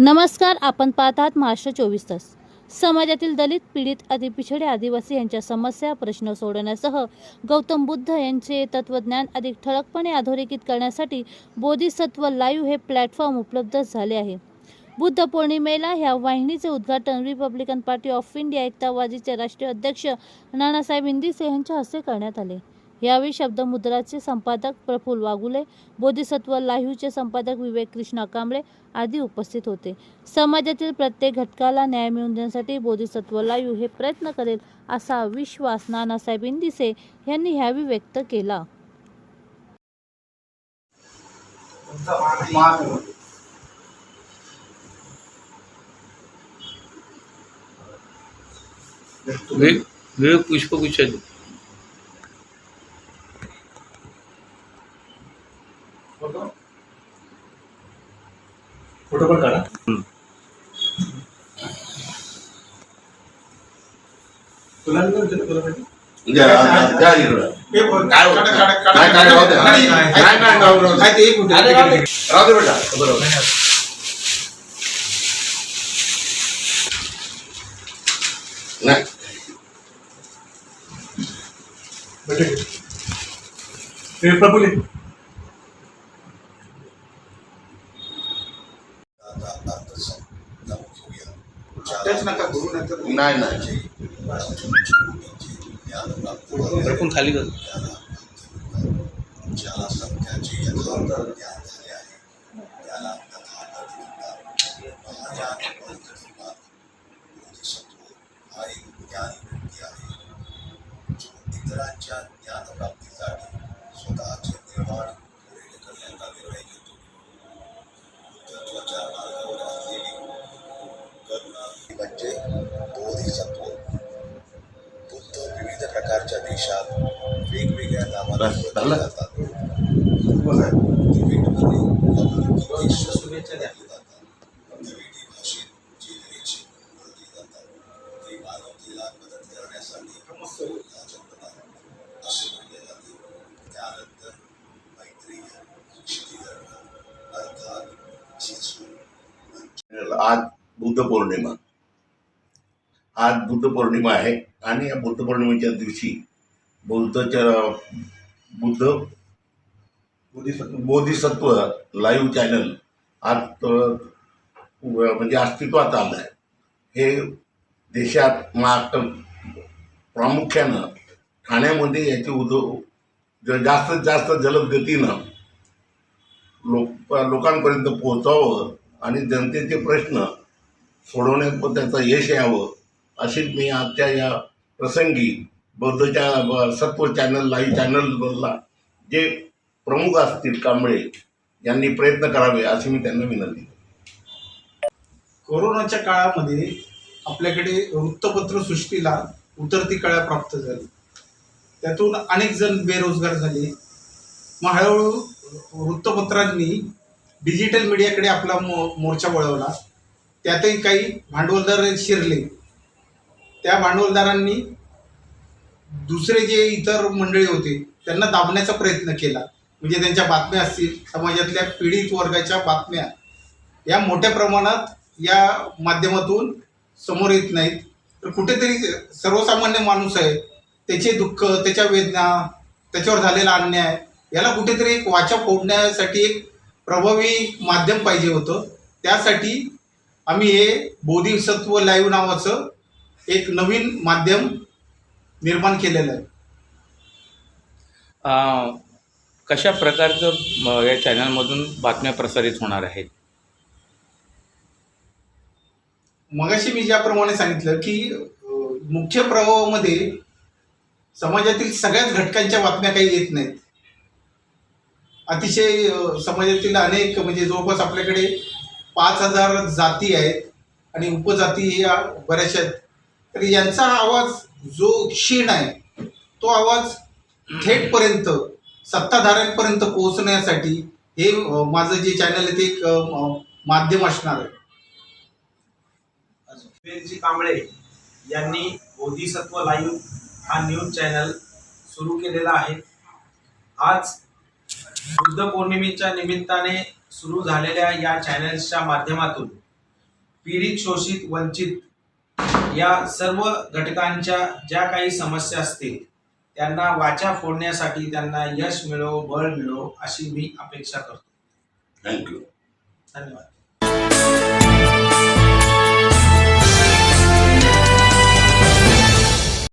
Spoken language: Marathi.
नमस्कार आपण पाहत आहात महाराष्ट्र चोवीस तास. समाजातील दलित पीडित अतिपिछडे आदिवासी यांच्या समस्या प्रश्न सोडवण्यासह गौतम बुद्ध यांचे तत्वज्ञान अधिक ठळकपणे अधोरेखित करण्यासाठी बोधिसत्व लाईव्ह हे प्लॅटफॉर्म उपलब्ध झाले आहे. बुद्ध पौर्णिमेला ह्या वाहिनीचे उद्घाटन रिपब्लिकन पार्टी ऑफ इंडिया एकतावादीचे राष्ट्रीय अध्यक्ष नानासाहेब इंदिसे यांच्या हस्ते करण्यात आले. यावेळी शब्दमुद्राचे संपादक प्रफुल्ल वागुले बोधिसत्व लाईव्हचे संपादक विवेक कृष्णा कांबळे आदी उपस्थित होते. समाजातील प्रत्येक घटकाला न्याय मिळवून देण्यासाठी बोधिसत्व लाईव्ह हे प्रयत्न करेल असा विश्वास नानासाहेब इंदिसे यांनी ह्यावेळी व्यक्त केला. पुष्पगुच्छ फोटो पण काढा. तुला नाही पाहिजे? द्या, द्या इकडं. हे बघ, काय होतं? काढा, काढा, काढा. नाही, काय राहू द्या. नाही, नाही, नाही, नाही, नाही, राहू द्या. नाही, ते एक मिनिट, अरे, एक दे. मिनिट. राहू दे विविध प्रकारच्या देशात वेगवेगळ्या नावाने बस, ओळखले झालं? जातात तिबेटमध्ये लौकिक शुभेच्छा द्यावी जातात तिबेटी भाषेत चेहऱ्याची ओळखली जातात ते मानवतेला मदत करण्यासाठी जन्मतात असे म्हणले जाते त्यानंतर मैत्रीय क्षितिधर्म अर्थात जिसू आज बुद्ध पौर्णिमा आज बुद्ध पौर्णिमा आहे आणि या बुद्ध पौर्णिमेच्या दिवशी बुद्धच्या बुद्ध बोधिसत्व. बोधिसत्व लाईव्ह चॅनल आज म्हणजे अस्तित्वात आलं आहे. हे देशात माग प्रामुख्यानं ठाण्यामध्ये याची उद ज- जास्तीत जास्त जलद गतीनं लोक लोकांपर्यंत पोहोचावं आणि जनतेचे प्रश्न सोडवण्यात त्याचं यश यावं अशी मी आजच्या या प्रसंगी बौद्धच्या सत्व चॅनल लाईव्ह चॅनलला जे प्रमुख असतील कांबळे यांनी प्रयत्न करावे अशी मी त्यांना विनंती कोरोनाच्या काळामध्ये आपल्याकडे वृत्तपत्र सृष्टीला उतरती कळा प्राप्त झाली. त्यातून अनेक जण बेरोजगार झाले. मग हळूहळू वृत्तपत्रांनी डिजिटल मीडियाकडे आपला मो मोर्चा वळवला. त्यातही काही भांडवलदार शिरले. त्या भांडवलदारांनी दुसरे जे इतर मंडळी होते त्यांना दाबण्याचा प्रयत्न केला. म्हणजे त्यांच्या बातम्या असतील समाजातल्या पीडित वर्गाच्या बातम्या या मोठ्या प्रमाणात या माध्यमातून समोर येत नाहीत. तर कुठेतरी सर्वसामान्य माणूस आहे त्याचे दुःख त्याच्या वेदना त्याच्यावर झालेला अन्याय याला कुठेतरी एक वाचा फोडण्यासाठी एक प्रभावी माध्यम पाहिजे होतं. त्यासाठी आम्ही हे बोधिसत्व लाईव्ह नावाचं एक नवीन माध्यम निर्माण केलेलं आहे. कशा प्रकारचं या चॅनलमधून बातम्या प्रसारित होणार आहेत? मगाशी मी ज्याप्रमाणे सांगितलं की मुख्य प्रवाहामध्ये समाजातील सगळ्याच घटकांच्या बातम्या काही येत नाहीत. अतिशय समाजातील अनेक म्हणजे जवळपास आपल्याकडे पाच हजार जाती आहेत आणि उपजाती या बऱ्याचशा आहेत तर यांचा आवाज जो क्षीण आहे तो आवाज थेटपर्यंत सत्ताधाऱ्यांपर्यंत पोहोचण्यासाठी हे माझं जे चॅनल आहे ते एक माध्यम असणार आहे. कांबळे यांनी बोधिसत्व लाईव्ह हा न्यूज चॅनल सुरू केलेला आहे. आज बुद्ध पौर्णिमेच्या निमित्ताने सुरू झालेल्या या चॅनल्सच्या माध्यमातून पीडित शोषित वंचित या सर्व घटकांच्या ज्या काही समस्या असतील त्यांना वाचा फोडण्यासाठी त्यांना यश मिळो बळ मिळो अशी मी अपेक्षा करतो. थँक्यू धन्यवाद.